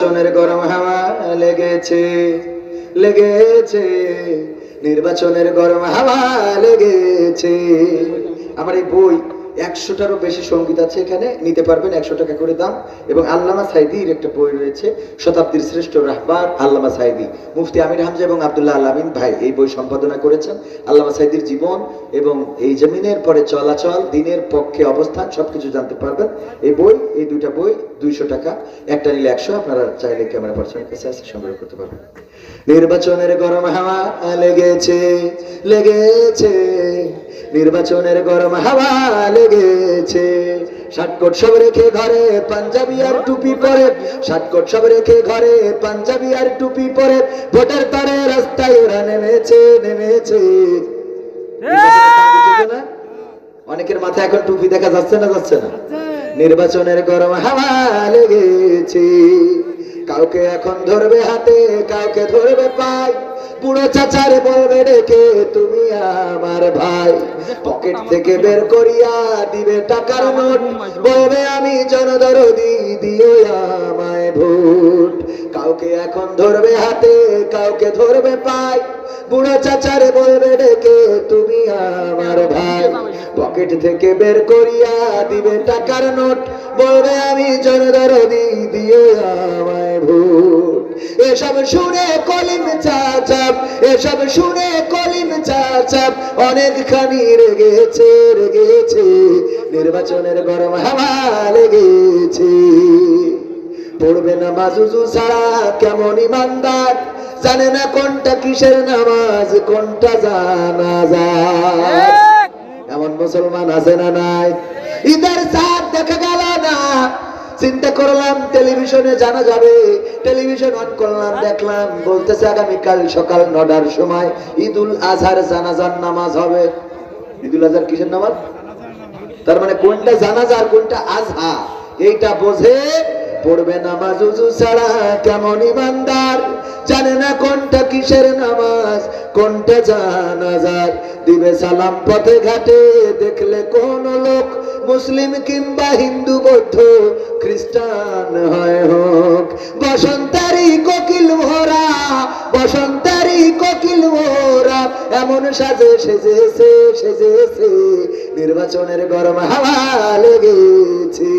নির্বাচনের গরম হাওয়া লেগেছে লেগেছে। নির্বাচনের গরম হাওয়া লেগেছে। আমার এই বই একশোটারও বেশি সংগীত আছে এখানে, নিতে পারবেন একশো টাকা করে দাম। এবং আল্লামা সাইদির একটা বই রয়েছে, শতাব্দীর শ্রেষ্ঠ রাহবার আল্লামা সাইদি। মুফতি আমির হামজা এবং আব্দুল্লাহ আলামিন ভাই এই বই সম্পাদনা করেছেন। আল্লামা সাইদির জীবন এবং এই জমিনের পরে চলাচল, দিনের পক্ষে অবস্থান, সবকিছু জানতে পারবেন। এই বই, এই দুইটা বই, দুইশো টাকা। একটা নিলে একশো, আপনারা চাইলে ক্যামেরা পার্সনের কাছে আসে, সংগ্রহ করতে পারবেন। নির্বাচনের গরম হাওয়া লেগেছে লেগেছে। নির্বাচনের গরম হাওয়া লেগেছে ষাটকোট সব রেখে ঘরে পাঞ্জাবি আর টুপি পরে। ষাটকোট সব রেখে ঘরে পাঞ্জাবি আর টুপি পরে। ভোটার তারে রাস্তায় ওরা নেমেছে নেমেছে। অনেকের মাথায় এখন টুপি দেখা যাচ্ছে না যাচ্ছে না? নির্বাচনের গরম হাওয়া লেগেছে। কাউকে এখন ধরবে হাতে কাউকে ধরবে পায়। বুড়ো চাচারে বলবে ডেকে তুমি আমার ভাই পকেট থেকে বের করিয়া দিবে টাকার নোট। বলবে আমি জনদরদি দিও আমায় ভোট। কাউকে এখন ধরবে হাতে কাউকে ধরবে পাই বুড়ো চাচারে বলবে ডেকে তুমি আমার ভাই পকেট থেকে বের করিয়া দিবে টাকার নোট। বলবে আমি জনদরদি দিয়ে আমায় ভোট। এসব শুনে কলিম চাচাপ এসব শুনে কলিম চাচাপ অনেকখানি রেগেছে রেগেছে নির্বাচনের গরম হাওয়া লেগেছে। পড়বে না মাজুজু ছাড়া কেমন ইমানদার জানে না কোনটা কিসের নামাজ কোনটা জানা যায় এমন মুসলমান আছে না নাই? ঈদের চাঁদ দেখা গেল না। চিন্তা করলাম, টেলিভিশনে জানা যাবে। টেলিভিশন অন করলাম, দেখলাম, বলতেছে আগামীকাল সকাল নটার সময় ঈদুল আজহার জানাজার নামাজ হবে। ঈদুল আজহার কিসের নামাজ? তার মানে কোনটা জানাজা আর কোনটা আজহা? এইটা বোঝে, পড়বে নামাজ উজু ছাড়া কেমন ইমানদার? জানে না কোনটা কিসের নামাজ, কোনটা জানাজার? দিবে সালাম পথে ঘাটে, দেখলে কোন লোক মুসলিম কিংবা হিন্দু, বৌদ্ধ, খ্রিস্টান হয় হোক। বসন্তারি কোকিল ভরা, বসন্তারি কোকিল ভরা, এমন সাজে সেজেছে সেজেছে নির্বাচনের গরম হাওয়া লেগেছে।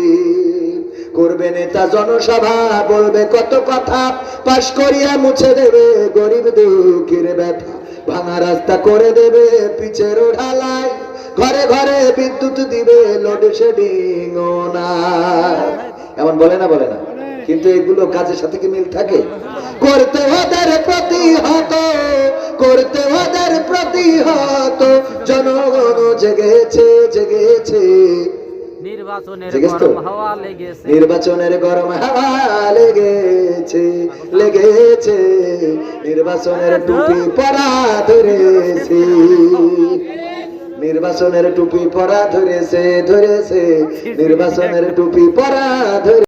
করবে নেতা জনসভা, বলবে কত কথা, পাশ করিয়া মুছে দেবে গরিব দুঃখের ব্যথা। ভাঙা রাস্তা করে দেবে পিচের ঢালাই ঘরে ঘরে বিদ্যুৎ দিবে লোডশেডিং ও নাই এমন বলে না বলে না। কিন্তু এগুলো কাজের সাথে কি মিল থাকে? করতে ওদের প্রতিহত করতে ওদের প্রতিহত। জনগণ জেগেছে জেগেছে। নির্বাচনের গরম হাওয়া লেগেছে। নির্বাচনের গরম হাওয়া লেগেছে লেগেছে। নির্বাচনের টুপি পরা ধরেছে নির্বাচনের টুপি পরা ধরেছে ধরেছে। নির্বাচনের টুপি পরা ধরে